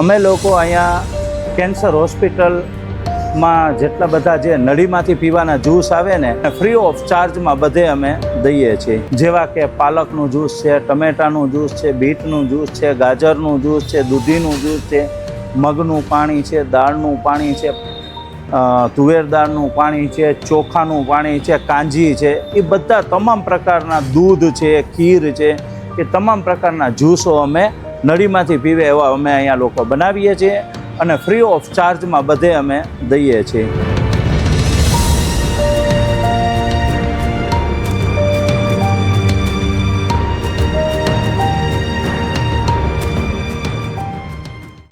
અમે લોકો અહીંયા કેન્સર હોસ્પિટલમાં જેટલા બધા જે નળીમાંથી પીવાના જ્યુસ આવે ને ફ્રી ઓફ ચાર્જમાં બધે અમે દઈએ છીએ. જેવા કે પાલકનું જ્યુસ છે, ટમેટાનું જ્યુસ છે, બીટનું જ્યુસ છે, ગાજરનું જ્યુસ છે, દૂધીનું જ્યુસ છે, મગનું પાણી છે, દાળનું પાણી છે તુવેર દાળનું પાણી છે, ચોખાનું પાણી છે, કાંજી છે, એ બધા તમામ પ્રકારના દૂધ છે, ખીર છે, એ તમામ પ્રકારના જ્યુસો અમે નળીમાંથી પીવે એવા અમે અહીંયા લોકો બનાવીએ છીએ અને ફ્રી ઓફ ચાર્જમાં બધે અમે દઈએ છીએ.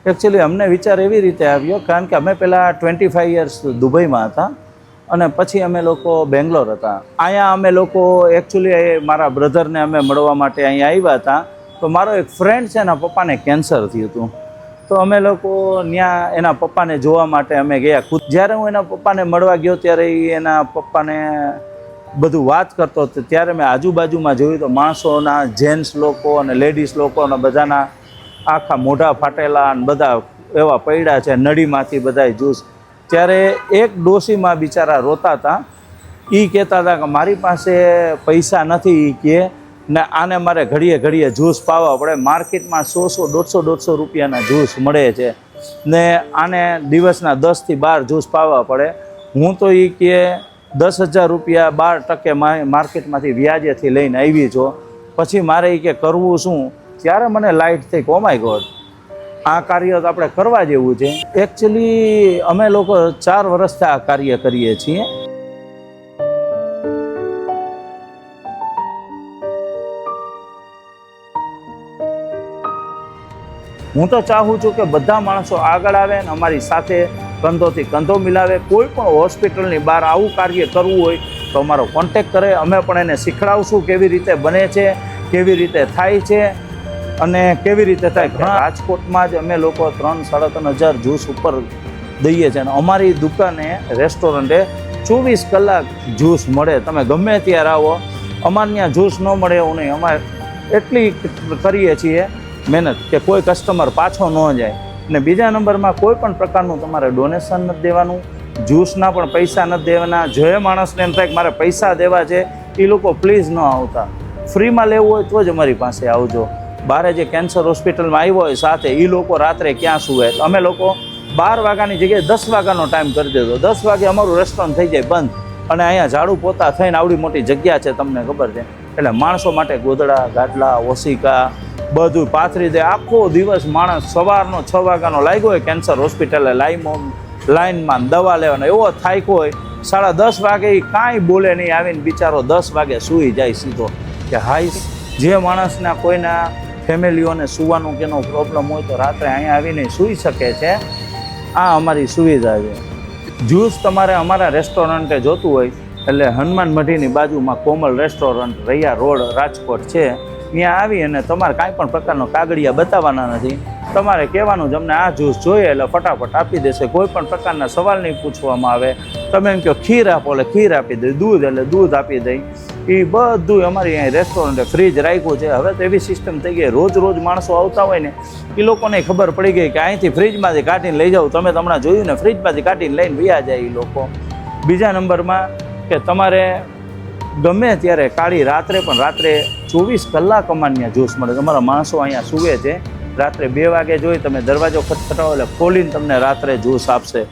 એકચ્યુઅલી અમને વિચાર એવી રીતે આવ્યો, કારણ કે અમે પહેલાં ટ્વેન્ટી ફાઈવ યર્સ દુબઈમાં હતા અને પછી અમે લોકો બેંગ્લોર હતા. અહીંયા અમે લોકો એકચ્યુઅલી મારા બ્રધરને અમે મળવા માટે અહીંયા આવ્યા હતા. તો મારો એક ફ્રેન્ડ છે એના પપ્પાને કેન્સર થયું હતું. તો અમે લોકો ત્યાં એના પપ્પાને જોવા માટે અમે ગયા. ખુદ જ્યારે હું એના પપ્પાને મળવા ગયો ત્યારે એ એના પપ્પાને બધું વાત કરતો હતો. ત્યારે મેં આજુબાજુમાં જોયું તો માણસોના જેન્ટ્સ લોકો અને લેડીઝ લોકો અને બધાના આખા મોઢા ફાટેલા અને બધા એવા પૈડા છે, નળીમાંથી બધાય જ્યુસ ત્યારે એક ડોશીમાં બિચારા રોતા હતા. એ કહેતા હતા કે મારી પાસે પૈસા નથી એ કહે ને આને મારે ઘડીએ ઘડીએ જ્યુસ પાવા પડે. માર્કેટમાં સો સો, દોઢસો દોઢસો રૂપિયાના જ્યુસ મળે છે. ને આને દિવસના દસથી બાર જ્યુસ પાવા પડે. હું તો એ કે દસ હજાર રૂપિયા બાર ટકે માર્કેટમાંથી વ્યાજેથી લઈને આવી છો. પછી મારે એ કે કરવું શું? ત્યારે મને લાઇટ થઈ ઓ ગોડ આ કાર્ય તો આપણે કરવા જેવું છે. એકચ્યુઅલી અમે લોકો ચાર વર્ષથી આ કાર્ય કરીએ છીએ. હું તો ચાહું છું કે બધા માણસો આગળ આવે ને અમારી સાથે કંધોથી કંધો મિલાવે. કોઈ પણ હોસ્પિટલની બહાર આવું કાર્ય કરવું હોય તો અમારો કોન્ટેક કરે. અમે પણ એને શીખડાવશું કેવી રીતે બને છે કેવી રીતે થાય છે અને કેવી રીતે થાય. ઘણા રાજકોટમાં જ અમે લોકો ત્રણ સાડા ત્રણ હજાર જ્યુસ ઉપર દઈએ છીએ અને અમારી દુકાને રેસ્ટોરન્ટે ચોવીસ કલાક જ્યુસ મળે. તમે ગમે ત્યારે આવો અમારે ત્યાં જ્યુસ ન મળે એવું નહીં. અમારે એટલી કરીએ છીએ મહેનત કે કોઈ કસ્ટમર પાછો ન જાય અને બીજા નંબરમાં કોઈ પણ પ્રકારનું તમારે ડોનેશન નથી દેવાનું જ્યુસના પણ પૈસા નથી દેવાના, જે માણસને એમ થાય કે મારે પૈસા દેવા છે, એ લોકો પ્લીઝ ન આવતા. ફ્રીમાં લેવું હોય તો જ અમારી પાસે આવજો. બારે જે કેન્સર હોસ્પિટલમાં આવ્યો હોય સાથે એ લોકો રાત્રે ક્યાં સુવે? અમે લોકો બાર વાગ્યાની જગ્યાએ દસ વાગ્યાનો ટાઈમ કરી દેતો. દસ વાગે અમારું રેસ્ટોરન્ટ થઈ જાય બંધ. અને અહીંયા ઝાડુ પોતા થઈને આવડી મોટી જગ્યા છે, તમને ખબર છે. એટલે માણસો માટે ગોદડા ગાટલા ઓશિકા બધું પાથરી દે. આખો દિવસ માણસ સવારનો છ વાગ્યાનો લાગ્યો હોય કેન્સર હોસ્પિટલે લાઈમો લાઈનમાં દવા લેવાનો. એવો થાક્યો હોય, સાડા દસ વાગે એ કાંઈ બોલે નહીં. આવીને બિચારો દસ વાગે સૂઈ જાય સીધો. કે હાઈ જે માણસના કોઈના ફેમિલીઓને સૂવાનું કેનો પ્રોબ્લેમ હોય તો રાત્રે અહીંયા આવીને સૂઈ શકે છે. આ અમારી સુવિધા છે. જ્યુસ તમારે અમારા રેસ્ટોરન્ટે જોતું હોય, એટલે હનુમાન મઢીની બાજુમાં કોમલ રેસ્ટોરન્ટ, રૈયા રોડ, રાજકોટ છે. ત્યાં આવી અને તમારે કાંઈ પણ પ્રકારનો કાગળિયા બતાવવાના નથી. તમારે કહેવાનું જ અમને આ જ્યુસ જોઈએ એટલે ફટાફટ આપી દેશે. કોઈ પણ પ્રકારના સવાલ નહીં પૂછવામાં આવે. તમે એમ કહો, ખીર આપો એટલે ખીર આપી દે દૂધ એટલે દૂધ આપી દઈ. એ બધું અમારી અહીં રેસ્ટોરન્ટે ફ્રીજ રાખ્યું છે. હવે તો એવી સિસ્ટમ થઈ ગઈ. રોજ રોજ માણસો આવતા હોય ને એ લોકોને ખબર પડી ગઈ કે અહીંથી ફ્રીજમાંથી કાઢીને લઈ જાઓ. તમે હમણાં જોયું ને ફ્રીજમાંથી કાઢીને લઈને વયા જાય એ લોકો. બીજા નંબરમાં કે તમારે ગમે ત્યારે કાળી રાત્રે, પણ રાત્રે ચોવીસ કલાક અમાન્ય જ્યુસ મળે. તમારા માણસો અહીંયા સૂવે છે. રાત્રે બે વાગે જોઈ તમે દરવાજો ખટખટાવો એટલે ખોલીને તમને રાત્રે જ્યુસ આપશે.